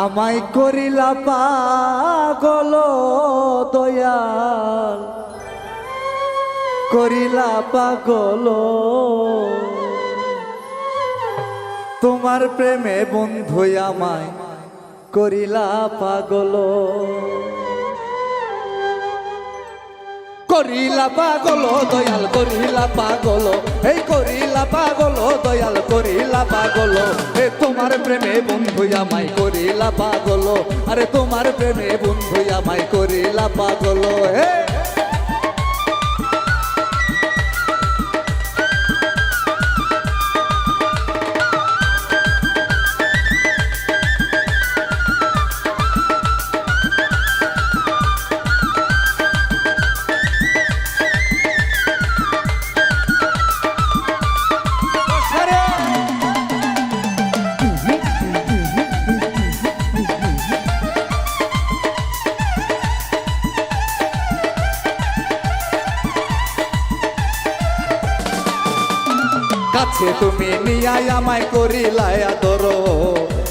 আমায় করিলা পাগল দয়াল। করিলা পাগল। তোমার প্রেমে বন্ধু আমায় করিলা পাগল। করিলা পাগল, দয়াল করিলা পাগল। এই করিলা পাগল, দয়াল করিলা পাগল। এ তোমার প্রেমে বন্ধু আমায় করিলা পাগল। আরে তোমার প্রেমে বন্ধু আমায় করিলা পাগল। হে কাছে তুমি নিয়াই আমায় করিলাই আদর।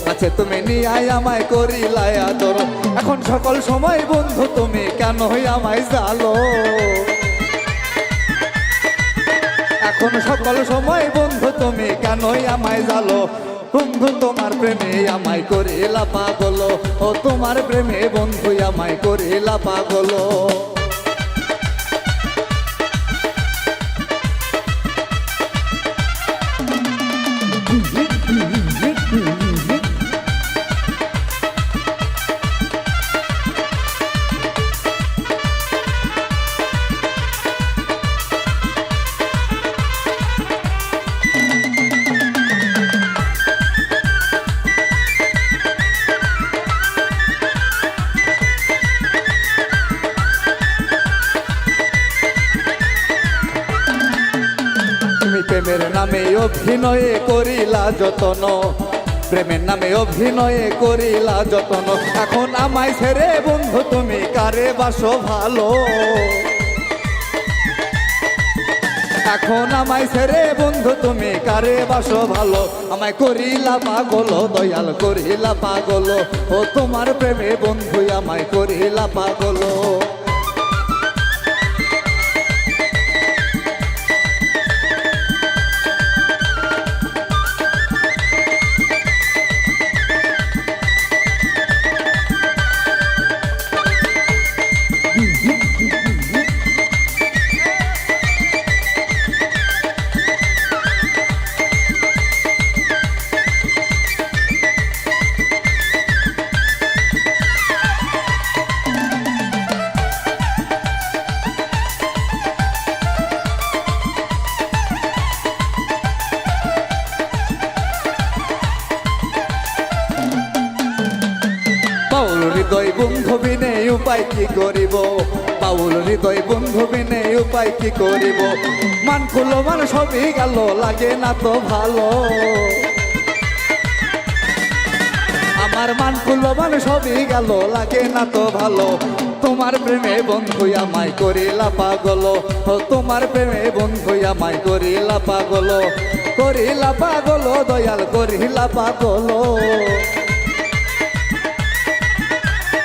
কাছে তুমি নিয়াই আমায় করি লায়া আদর। এখন সকল সময় বন্ধু, তুমি কেন আমায় জালো এখন সকল সময় বন্ধু, তুমি কেন আমায় জালো বন্ধু, তোমার প্রেমে আমায় করিলা বলো ও তোমার প্রেমে বন্ধু, আমায় করিলা পাগল। তুমি প্রেমের নামে অভিনয়ে করিলা যতন। প্রেমের নামে অভিনয়ে করিলা যতন। এখন আমায় ছেড়ে বন্ধু, তুমি কারে বাসো ভালো? এখন আমায় ছেড়ে বন্ধু, তুমি কারে বাসো ভালো? আমায় করিলা পাগল, দয়াল করিলা পাগল। ও তোমার প্রেমে বন্ধু আমায় করিলা পাগল। হৃদয় বন্ধু বিনে উপায় কি করিব? পাউল হৃদয় বন্ধু বিনে উপায় কি করিব? মান খুলো, মান সবই গেল, লাগে না তো ভালো। আমার মান খুলো, মান সবই গেল, লাগে না তো ভালো। তোমার প্রেমে বন্ধু আমায় করিলা পাগল। তোমার প্রেমে বন্ধু আমায় করিলা পাগল। করিলা পাগল, দয়াল করিলা পাগল।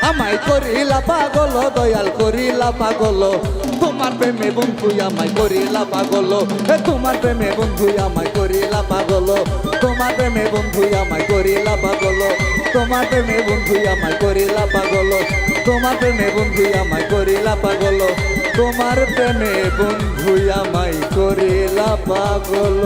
আমায় করিলা পাগল, দয়াল করিলা পাগল। তোমার প্রেমে বন্ধু, আমায় করিলা পাগল। তোমার প্রেমে বন্ধু, আমায় করিলা পাগল। তোমার প্রেমে বন্ধু, আমায় করিলা পাগল। তোমার প্রেমে বন্ধু, আমায় করিলা পাগল। তোমার প্রেমে বন্ধু, আমায় করিলা পাগল। তোমার প্রেমে বন্ধু, আমায় করিলা পাগল।